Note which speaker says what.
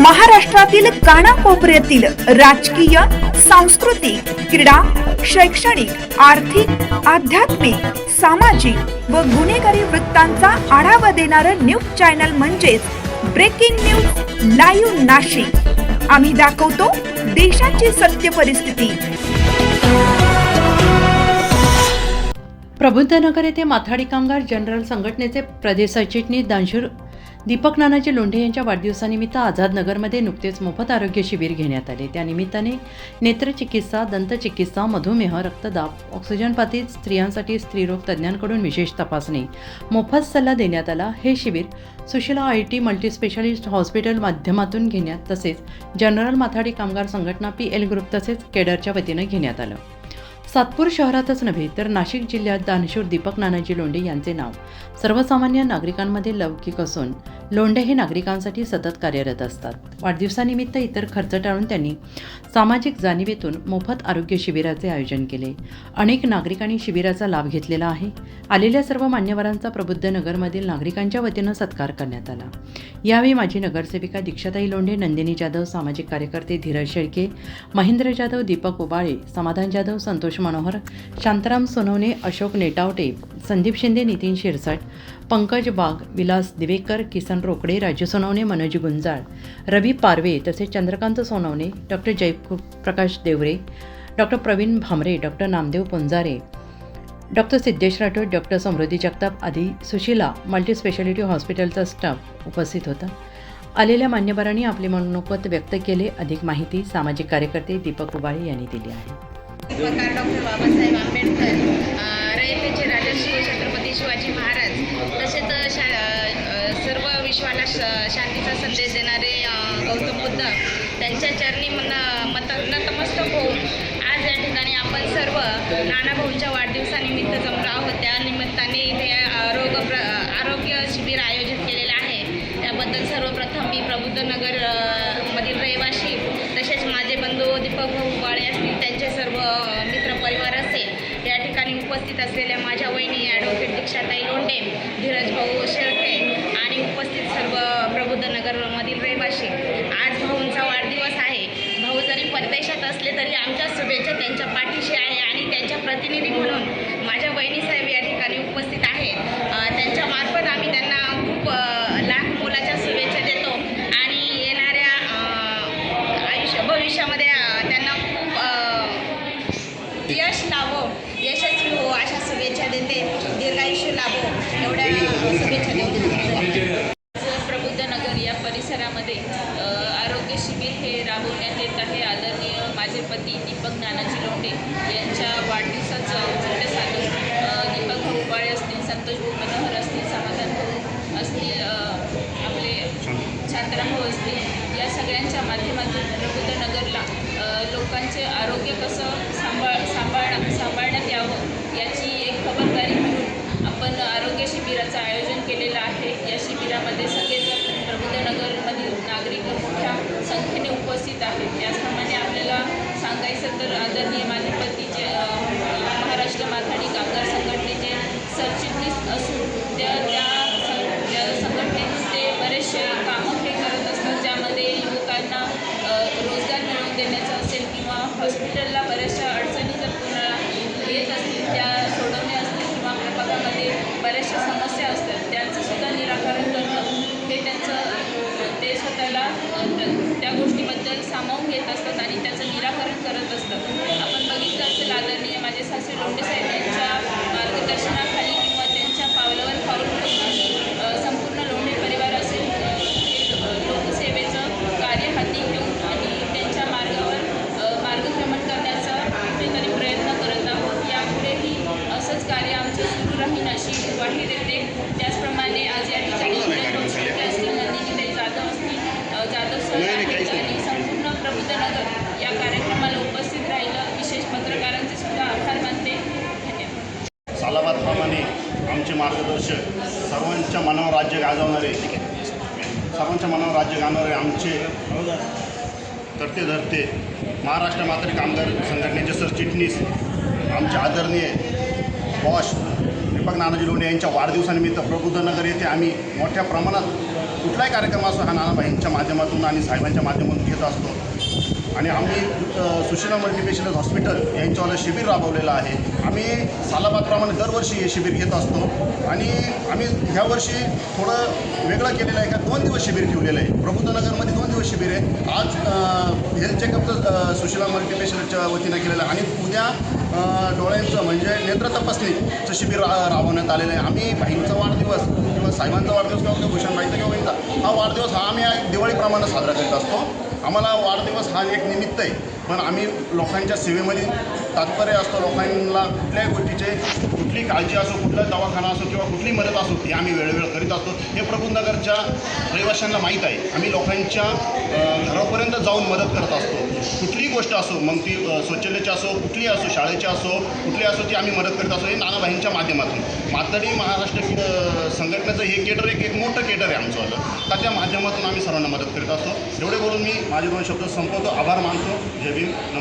Speaker 1: महाराष्ट्रातील कानाकोपऱ्यातील राजकीय सांस्कृतिक क्रीडा शैक्षणिक आर्थिक आध्यात्मिक सामाजिक व गुन्हेगारी वृत्तांचा आढावा देणारं न्यूज चॅनल म्हणजेच ब्रेकिंग न्यूज लाईव्ह नाशिक. आम्ही दाखवतो देशाची सत्य परिस्थिती.
Speaker 2: प्रबुद्धनगर येथे माथाडी कामगार जनरल संघटनेचे प्रदेश सरचिटणीस दानशूर दीपक नानाजी लोंढे यांच्या वाढदिवसानिमित्त आझादनगरमध्ये नुकतेच मोफत आरोग्य शिबिर घेण्यात आले. त्यानिमित्ताने नेत्रचिकित्सा दंतचिकित्सा मधुमेह रक्तदाब ऑक्सिजन पातळीत स्त्रियांसाठी स्त्रीरोग तज्ज्ञांकडून विशेष तपासणी मोफत सल्ला देण्यात आला. हे शिबिर Sushila I T multispecialist hospital माध्यमातून घेण्यात तसेच जनरल माथाडी कामगार संघटना पी एल ग्रुप तसेच केडरच्या वतीनं घेण्यात आलं. सातपूर शहरातच नव्हे तर नाशिक जिल्ह्यात दानशूर दीपक नानाजी लोंढे यांचे नाव. सर्वसामान्य नागरिकांमध्ये लौकिक असून लोंढे हे नागरिकांसाठी सतत कार्यरत असतात. वाढदिवसानिमित्त इतर खर्च टाळून त्यांनी सामाजिक जाणीवेतून मोफत आरोग्य शिबिराचे आयोजन केले. अनेक नागरिकांनी शिबिराचा लाभ घेतलेला आहे. आलेल्या सर्व मान्यवरांचा प्रबुद्ध नगरमधील नागरिकांच्या वतीनं सत्कार करण्यात आला. यावेळी माजी नगरसेविका दीक्षाताई लोंढे नंदिनी जाधव सामाजिक कार्यकर्ते धीरज शेळके महेंद्र जाधव दीपक उबाळे समाधान जाधव संतोष मनोहर शांताराम सोनवणे अशोक नेटावटे संदीप शिंदे नितीन शिरसाट पंकज बाग विलास दिवेकर किसन रोकडे राजू सोनवणे मनोज गुंजाळ रवी पारवे तसेच Chandrakant Sonawane doctor Jayprakash Deore doctor Pravin Bhamre doctor Namdev Punjare doctor Siddhesh Rathod doctor Samruddhi Jagtap आदी सुशिला मल्टीस्पेशालिटी हॉस्पिटलचा स्टाफ उपस्थित होता. आलेल्या मान्यवरांनी आपले मनोगत व्यक्त केले. अधिक माहिती सामाजिक कार्यकर्ते दीपक उबाळे यांनी दिली आहे.
Speaker 3: डॉक्टर बाबासाहेब आंबेडकर रयतेचे राजर्षी छत्रपती शिवाजी महाराज शांतीचा संदेश देणारे गौतम बुद्ध त्यांच्या चरणी मन मत नतमस्तक होऊन आज या ठिकाणी आपण सर्व नानाभाऊंच्या वाढदिवसानिमित्त जमलो आहोत. त्या निमित्ताने इथे आरोग्य प्र आरोग्य शिबिर आयोजित केलेलं आहे. त्याबद्दल सर्वप्रथम मी प्रबुद्ध नगर मधील रहिवासी तसेच माझे बंधू दीपक भाऊ बाळे असतील त्यांचे सर्व मित्र मित्रपरिवार असेल या ठिकाणी उपस्थित असलेल्या माझ्या वहिनी ॲडव्होकेट दीक्षाताई लोंडे धीरज भाऊ यश लाभो यशस्वी हो अशा शुभेच्छा देते. दीर्घायुष्य लाभो एवढ्या शुभेच्छा देते.
Speaker 4: प्रबुद्ध नगर या परिसरामध्ये आरोग्य शिबिर हे राबवण्यात येत आहे. आदरणीय माझे पती दीपक नानाजी लोंढे यांच्या वाढदिवसाचं औचित्य साधून दीपक भाऊ असतील संतोष भाऊ मनोहर असतील समाधान भाऊ असतील आपले शांताराम भाऊ असतील या सगळ्यांच्या माध्यमातून प्रबुद्ध नगरला लोकांचे आरोग्य कसं सांभाळ सांभाळ सांभाळण्यात यावं याची एक खबरदारी म्हणून आपण आरोग्य शिबिराचं आयोजन केलेलं आहे. या शिबिरामध्ये सगळेच प्रबुद्धनगरमधील नागरिक मोठ्या संख्येने उपस्थित आहेत. त्याचप्रमाणे आपल्याला सांगायचं तर आदरणीय माझे पतीचे महाराष्ट्र माथाडी कामगार संघटनेचे सरचिटणीस असून त्या त्या सं- त्या संघटनेतून ते बरेचसे कामं हे करत असतात ज्यामध्ये युवकांना अ, रोजगार मिळवून देण्याचं असेल किंवा हॉस्पिटलला बऱ्याचशा अडचणी जर कोणाला येत असतील त्या सोडवणे असतील किंवा प्रभागामध्ये बऱ्याचशा समस्या असतात त्यांचं सुद्धा निराकरण करणं हे त्यांचं अ, ते स्वतःला अ, त्या- त्या गोष्टीबद्दल सामावून घेत असतात आणि त्याचं निराकरण करत असतात आपण बघितलं असेल आदरणीय माझे सासरे लोंढे साहेब यांच्या मार्गदर्शनाखाली किंवा त्यांच्या पावलावर पाऊल ठेवून अ, संपूर्ण लोंढे परिवार असेल अ, हे लो- लोकसेवेचं कार्य हाती घेऊन आणि त्यांच्या मार्गावर अ, मार्गक्रमण करण्याचा कुठेतरी प्रयत्न करत आहोत यापुढेही असंच कार्य आमचं सुरू राहील अशी ग्वाही देते त्याचप्रमाणे आज या ठिकाणी सुरेश शेळके असतील नंदिनीताई जाधव असतील अ, जाधव सर आहेत आणि संपूर्ण प्रबुद्धनगर या कार्यक्रमाला उपस्थित राहिलं विशेष पत्रकारांचे सुद्धा आभार मानते धन्यवाद
Speaker 5: सालाबादप्रमाणे आमचे मार्गदर्शक. सर्वांच्या मनावर राज्य गाजवणारे. सर्वांच्या मनावर राज्य गाजवणारे आमचे तरते धरते महाराष्ट्र मात्र कामगार संघटनेचे सरचिटणीस आमचे आदरणीय बॉश दीपक नानाजी लोणे यांच्या वाढदिवसानिमित्त प्रबुद्धनगर येथे आम्ही मोठ्या प्रमाणात कुठलाही कार्यक्रम असो हा नानाबाईंच्या माध्यमातून आणि साहेबांच्या माध्यमातून घेत असतो. आणि आम्ही सुशीला सुशिला मल्टीपेशलिस्ट हॉस्पिटल यांच्यावर शिबिर राबवलेलं आहे. आम्ही सालाबादप्रमाणे दरवर्षी हे शिबिर घेत असतो. आणि आम्ही ह्या वर्षी थोडं वेगळं केलेलं आहे का दोन दिवस शिबिर ठेवलेलं आहे. प्रबुद्धनगरमध्ये दोन दिवस शिबिर आहे. आज हेल्थ चेकअपचं सुशिला मल्टिपेशनच्या वतीनं केलेलं आहे. आणि उद्या डोळ्यांचं म्हणजे नेत्र तपासणीचं शिबिर रा राबवण्यात आलेलं आहे. आम्ही बहिणीचा वाढदिवस किंवा साहेबांचा वाढदिवस किंवा भूषण भूषणबाईचा किंवा बहिणीचा हा वाढदिवस हा आम्ही दिवाळीप्रमाणे साजरा करत असतो. आम्हाला वाढदिवस हा एक निमित्त आहे. पण आम्ही लोकांच्या सेवेमध्ये तात्पर्य असतो लोकांना कुठल्याही गोष्टीचे कुठली काळजी असो कुठला दवाखाना असो किंवा कुठली मदत असो ती आम्ही वेळोवेळ करीत असतो. हे प्रबुद्धनगरच्या रहिवाशांना माहीत आहे. आम्ही लोकांच्या घरापर्यंत जाऊन मदत करत असतो. कुठलीही गोष्ट असो मग ती स्वच्छतेची असो कुठली असो शाळेची असो कुठली असो ती आम्ही मदत करत असतो. हे नानाबाईंच्या माध्यमातून. मातडी महाराष्ट्र संघटनेचं हे केटर एक एक मोठं केटर आहे आमचं त्याच्या माध्यमातून आम्ही सर्वांना मदत करीत असतो. एवढे बोलून मी माझे दोन शब्द संपवतो. आभार मानतो. जय Kevin,